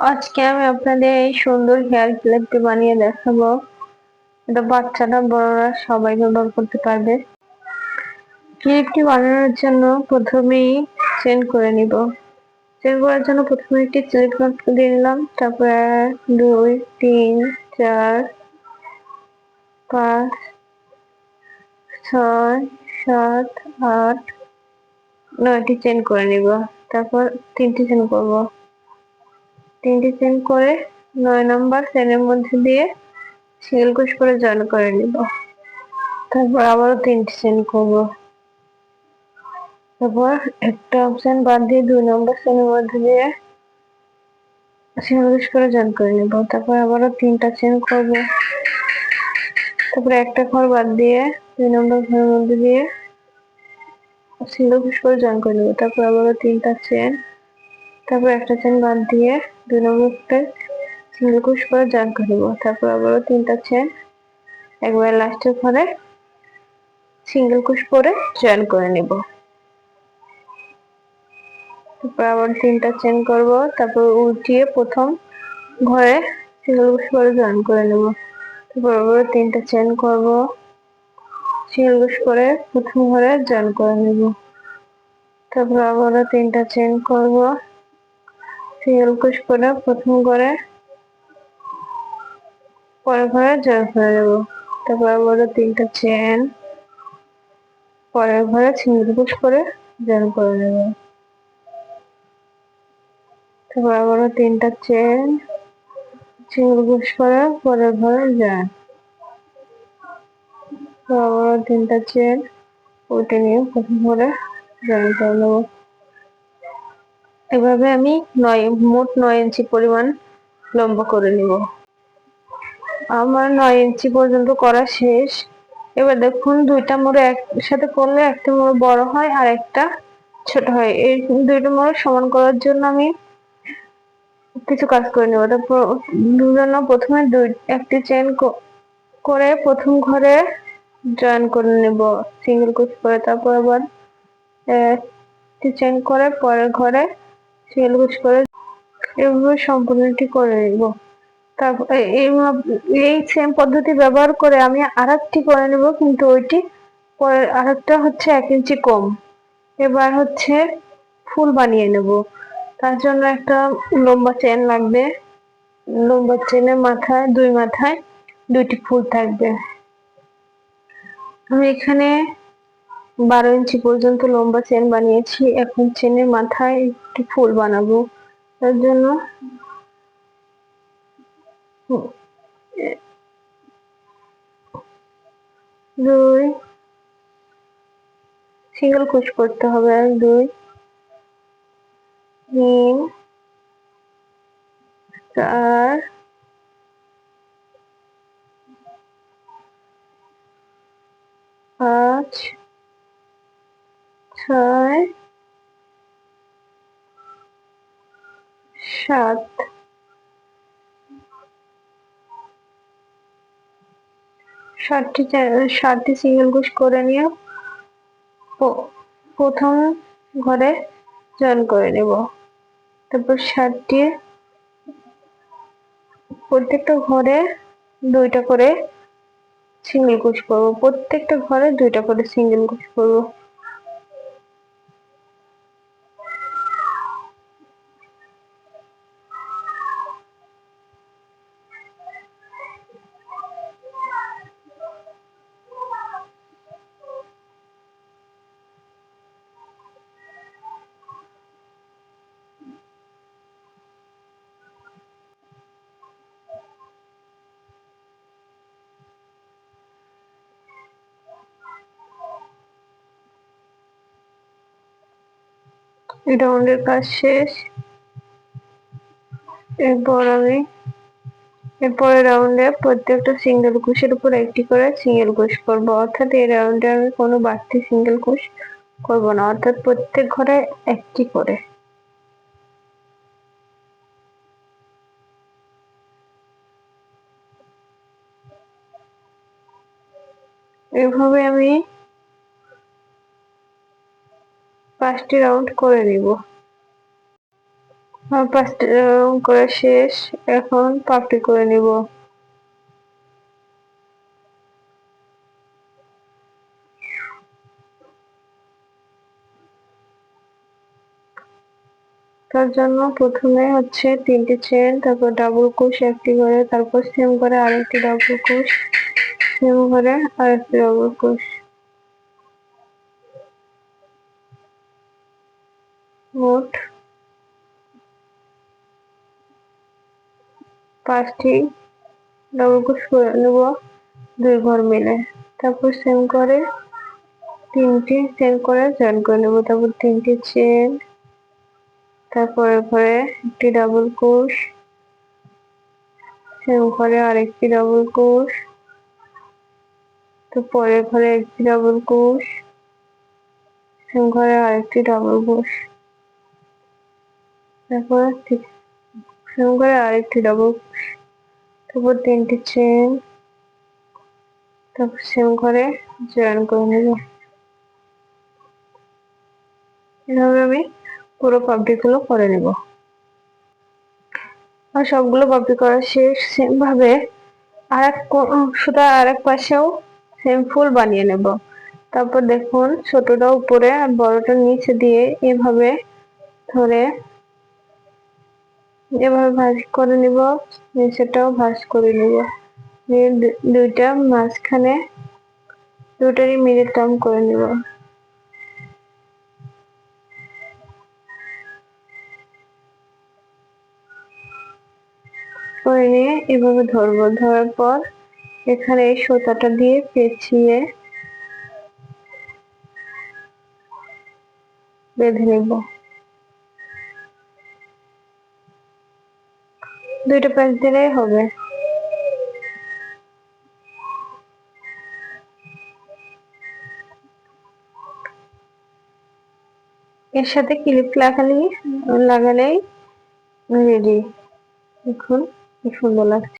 আজকে আমি আপনাদের এই সুন্দর হেয়ার ক্লিপটি বানিয়ে দেখাবো। এটা বাচ্চারা বড়রা সবাই ব্যবহার করতে পারবে। ক্লিপটি বানানোর জন্য প্রথমেই চেন করে নিব। চেন করার জন্য প্রথমে একটি ক্লিপ দিয়ে নিলাম। তারপরে দুই, তিন, চার, পাঁচ, ছয়, সাত, আট, নয়টি চেন করে নিব। তারপর তিনটি চেন করব। তিনটি চেন করে নয় নম্বর চেনের মধ্যে দিয়ে সিঙ্গেল কুশ করে জয়েন করে নিব। তারপর আবারও তিনটি চেন করব। তারপর একটা অপশন বাদ দিয়ে দুই নম্বর চেনের মধ্যে দিয়ে সিঙ্গেল কুশ করে জয়েন করে নিব। তারপর আবারও তিনটা চেন করব। তারপরে একটা ঘর বাদ দিয়ে দুই নম্বর ঘরের মধ্যে দিয়ে সিঙ্গেল কুশ করে জয়েন করে নেব। তারপর আবারও তিনটা চেন তারপর একটা চেন বাদ দিয়ে দুই নম্বরটা সিঙ্গেল কুশ করে করে নেব। তারপর আবারও তিনটা চেন একবার লাস্টের ঘরে সিঙ্গেল কুশ করে জয়েন করে নেব। তারপর আবার তিনটা চেন করব, তারপর উল্টিয়ে প্রথম ঘরে সিঙ্গেল কুশ করে জয়েন করে নেব। তারপর আবার তিনটা চেন করব সিঙ্গেল কুশ করে প্রথম ঘরে জয়েন করে নেব। তারপর আবারও তিনটা চেন করব। সিঙ্গেল কুশ করে প্রথম করে পরের ঘরে জয়েন করে দেবো তারপর আবারও তিনটা চেন পরের ঘরে সিঙ্গেল কুশ করে জয়েন করে নেব। তারপর আবারও তিনটা চেন সিঙ্গেল কুশ করে পরের ঘরে জয়েন আবারও তিনটা চেন উল্টে নিয়ে প্রথম ঘরে জয়েন করে নেব। এভাবে আমি নয়, মোট নয় ইঞ্চি পরিমাণ লম্বা করে নিব। আমার নয় ইঞ্চি পর্যন্ত করা শেষ। এবার দেখুন, দুইটা মোড়ে একসাথে করলে একটা মোড় বড় হয় আর একটা ছোট হয়। এই দুইটা মোড় সমান করার জন্য আমি কিছু কাজ করে নেব। তারপর প্রথমে দুই, একটি চেন করে প্রথম ঘরে জয়েন করে নেব। সিঙ্গেল কুচ করে তারপর আবার একটি চেন করে পরের ঘরে কুচ করে। এভাবে সম্পূর্ণটি করে নেব। তারপর এই সেম পদ্ধতি ব্যবহার করে আমি আর করে নেব, কিন্তু ওইটি হচ্ছে এক ইঞ্চি কম। এবার হচ্ছে ফুল বানিয়ে নেব। তার জন্য একটা লম্বা চেন লাগবে। লম্বা চেনের মাথায়, দুই মাথায় দুইটি ফুল থাকবে। আমি এখানে বারো ইঞ্চি পর্যন্ত লম্বা চেন বানিয়েছি। এখন চেনের মাথায় একটি ফুল বানাবো। তার জন্য দুই সিঙ্গেল কুচ করতে হবে। দুই তিন চার পাঁচ ছয় সাত ষাটটি ষাটটি সিঙ্গেল কুশ করে নিয়ে প্রথম ঘরে জয়েন করে নেব। তারপর ষাটটি প্রত্যেকটা ঘরে দুইটা করে সিঙ্গেল কুশ করব। প্রত্যেকটা ঘরে দুইটা করে সিঙ্গেল কুশ করব। রাউন্ডের কাজ শেষ। এরপর আমি এরপরে রাউন্ডে প্রত্যেকটা সিঙ্গেল কুশের উপর একটি করে সিঙ্গেল কুশ করব। অর্থাৎ এই রাউন্ডে আমি কোনো বাড়তি সিঙ্গেল কুশ করব না, অর্থাৎ প্রত্যেক ঘরে একটি করে। এভাবে আমি পাঁচটি রাউন্ড করে নিব পাঁচটা রং করা শেষ, এখন পাপড়ি করে নিব। তার জন্য প্রথমে হচ্ছে তিনটি চেন তারপর ডাবল কুশ একটি করে, তারপর সেম করে আরেকটি ডাবল কুশ সেম করে আরেকটি ডাবল কুশ মোট পাঁচটি ডাবল কুশ করে নেব দুই ঘর মিলে। তারপর সেম করে তিনটি চেন করে জয়েন করে নেব। তারপর তিনটি চেন তারপরে ঘরে একটি ডাবল কোষ সেম ঘরে আরেকটি ডাবল কোষ তো পরের ঘরে একটি ডাবল কোষ সেম ঘরে আরেকটি ডাবল কোষ তারপর সেম ঘরে আরেকটি ডাবল তারপর তিনটি চেন তারপর সেম ঘরে জয়েন করে নেব। এভাবে আমি পুরো করে নেব। আর সবগুলো পাপড়ি করা শেষ সেম ভাবে আর এক সুতা আর এক পাশেও সেম ফুল বানিয়ে নেব। তারপর দেখুন ছোটটা উপরে আর বড়টা নিচে দিয়ে এভাবে ধরে এভাবে ভাঁজ করে নিব, নিচেটাও ভাঁজ করে নিব। দুইটা মাঝখানে দুটারই মিডিল টার্ম করে নিব। করে নিয়ে এভাবে ধরবো। ধরার পর এখানে এই সুতাটা দিয়ে পেঁচিয়ে বেঁধে নেব। দুইটা প্যাচ দিলেই হবে। এর সাথে ক্লিপ লাগালি লাগালেই রেডি এখন কি সুন্দর লাগছে।